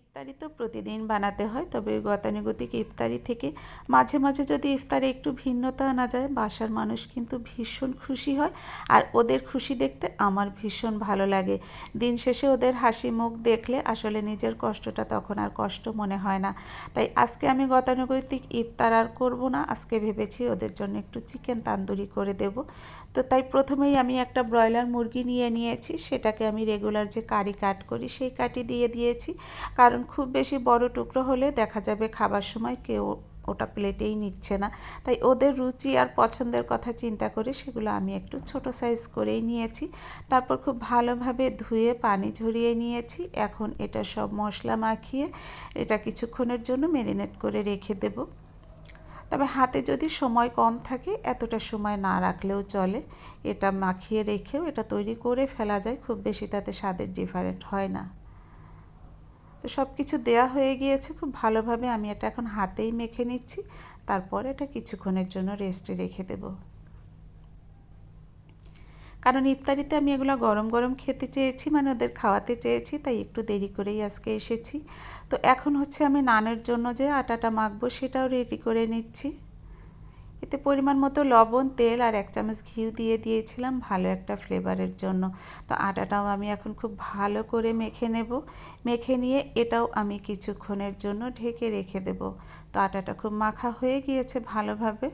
ইফতারি তো প্রতিদিন বানাতে হয়, তবে গতানুগতিক ইফতারি থেকে মাঝে মাঝে যদি ইফতারে একটু ভিন্নতা আনা যায়, বাসার মানুষ কিন্তু ভীষণ খুশি হয় আর ওদের খুশি দেখতে আমার ভীষণ ভালো লাগে। দিন শেষে ওদের হাসি মুখ দেখলে আসলে নিজের কষ্টটা তখন আর কষ্ট মনে হয় না। তাই আজকে আমি গতানুগতিক ইফতার আর করব না, আজকে ভেবেছি ওদের জন্য একটু চিকেন তান্দুরি করে দেব। তো তাই প্রথমেই আমি একটা ব্রয়লার মুরগি নিয়ে নিয়েছি, সেটাকে আমি রেগুলার যে কারি কাট করি, সেই কাটি দিয়ে দিয়েছি। কারণ খুব বেশি বড় টুকরো হলে দেখা যাবে খাবার সময় কেউ ওটা প্লেটেই নিচ্ছে না। তাই ওদের রুচি আর পছন্দের কথা চিন্তা করে সেগুলো আমি একটু ছোট সাইজ করেই নিয়েছি। তারপর খুব ভালোভাবে ধুয়ে পানি ঝরিয়ে নিয়েছি। এখন এটা সব মশলা মাখিয়ে এটা কিছুক্ষণের জন্য ম্যারিনেট করে রেখে দেবো। তবে হাতে যদি সময় কম থাকে, এতটা সময় না রাখলেও চলে। এটা মাখিয়ে রেখেও এটা তৈরি করে ফেলা যায়, খুব বেশি তাতে স্বাদের ডিফারেন্ট হয় না। তো সব কিছু দেওয়া হয়ে গিয়েছে, খুব ভালোভাবে আমি এটা এখন হাতেই মেখে নিচ্ছি। তারপর এটা কিছুক্ষণের জন্য রেস্টে রেখে দেব। কারণ ইফতারিতে আমি এগুলো গরম গরম খেতে চেয়েছি মানে ওদের খাওয়াতে চেয়েছি, তাই একটু দেরি করেই আজকে এসেছি। তো এখন হচ্ছে আমি নানের জন্য যে আটাটা মাখবো সেটাও রেডি করে নিচ্ছি। এতে পরিমাণ মতো লবণ, তেল আর এক চামচ ঘিউ দিয়ে দিয়েছিলাম ভালো একটা ফ্লেভারের জন্য। তো আটাটাও আমি এখন খুব ভালো করে মেখে নেব। মেখে নিয়ে এটাও আমি কিছুক্ষণের জন্য ঢেকে রেখে দেব। তো আটাটা খুব মাখা হয়ে গিয়েছে ভালোভাবে।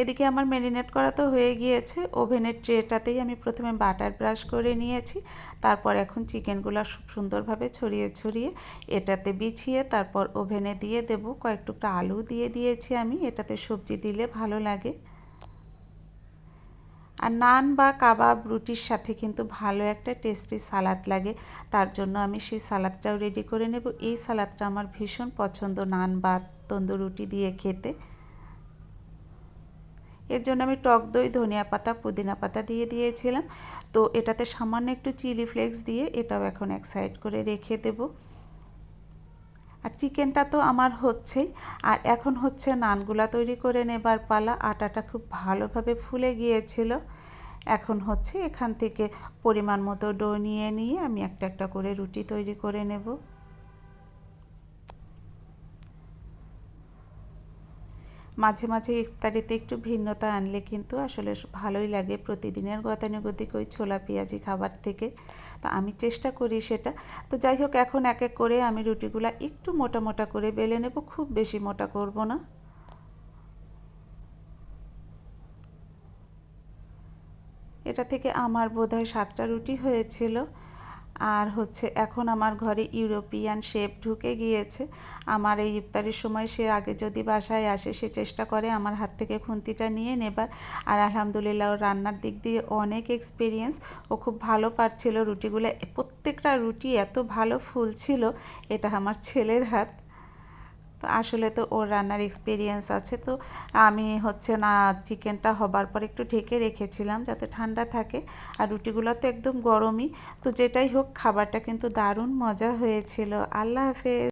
এদিকে আমার ম্যারিনেট করা তো হয়ে গিয়েছে। ওভেনের ট্রেটাতেই আমি প্রথমে বাটার ব্রাশ করে নিয়েছি। তারপর এখন চিকেনগুলো সুন্দরভাবে ছড়িয়ে ছড়িয়ে এটাতে বিছিয়ে তারপর ওভেনে দিয়ে দেব। কয়েক টুকটা আলু দিয়ে দিয়েছি আমি। এটাতে সবজি দিলে ভালো লাগে। আর নান বা কাবাব রুটির সাথে কিন্তু ভালো একটা টেস্টি সালাদ লাগে। তার জন্য আমি সেই সালাদটাও রেডি করে নেব। এই সালাদটা আমার ভীষণ পছন্দ নান বা তন্দুর রুটি দিয়ে খেতে। এর জন্য আমি টক দই, ধনিয়া পাতা, পুদিনা পাতা দিয়ে দিয়েছিলাম। তো এটাতে সামান্য একটু চিলি ফ্লেক্স দিয়ে এটাও এখন এক সাইড করে রেখে দেব। আর চিকেনটা তো আমার হচ্ছেই। আর এখন হচ্ছে নানগুলা তৈরি করে নেবার পালা। আটাটা খুব ভালোভাবে ফুলে গিয়েছিল। এখন হচ্ছে এখান থেকে পরিমাণ মতো ডো নিয়ে নিয়ে আমি একটা একটা করে রুটি তৈরি করে নেব। মাঝে মাঝে ইফতারিতে একটু ভিন্নতা আনলে কিন্তু আসলে ভালোই লাগে। প্রতিদিনের গতানুগতিক ওই ছোলা পেঁয়াজি খাবার থেকে। তো আমি চেষ্টা করি সেটা। তো যাই হোক, এখন এক এক করে আমি রুটিগুলা একটু মোটা মোটা করে বেলে নেব। খুব বেশি মোটা করব না। এটা থেকে আমার বোধহয় সাতটা রুটি হয়েছিল। আর হচ্ছে এখন আমার ঘরে ইউরোপিয়ান শেপ ঢুকে গিয়েছে। আমার এই ইফতারির সময় সে আগে যদি বাসায় আসে, সে চেষ্টা করে আমার হাত থেকে খুন্তিটা নিয়ে নেবার। আর আলহামদুলিল্লাহ, ওর রান্নার দিক দিয়ে অনেক এক্সপিরিয়েন্স ও খুব ভালো পারছিল রুটিগুলো। প্রত্যেকটা রুটি এত ভালো ফুলছিল এটা আমার ছেলের হাত। তো আসলে তো ওর রান্নার এক্সপিরিয়েন্স আছে, তো আমি হচ্ছে না চিকেনটা হবার পর একটু ঢেকে রেখেছিলাম যাতে ঠান্ডা থাকে। আর রুটিগুলো তো একদম গরমই, তো যেটাই হোক, খাবারটা কিন্তু দারুণ মজা হয়েছিল। আল্লাহ হাফেজ।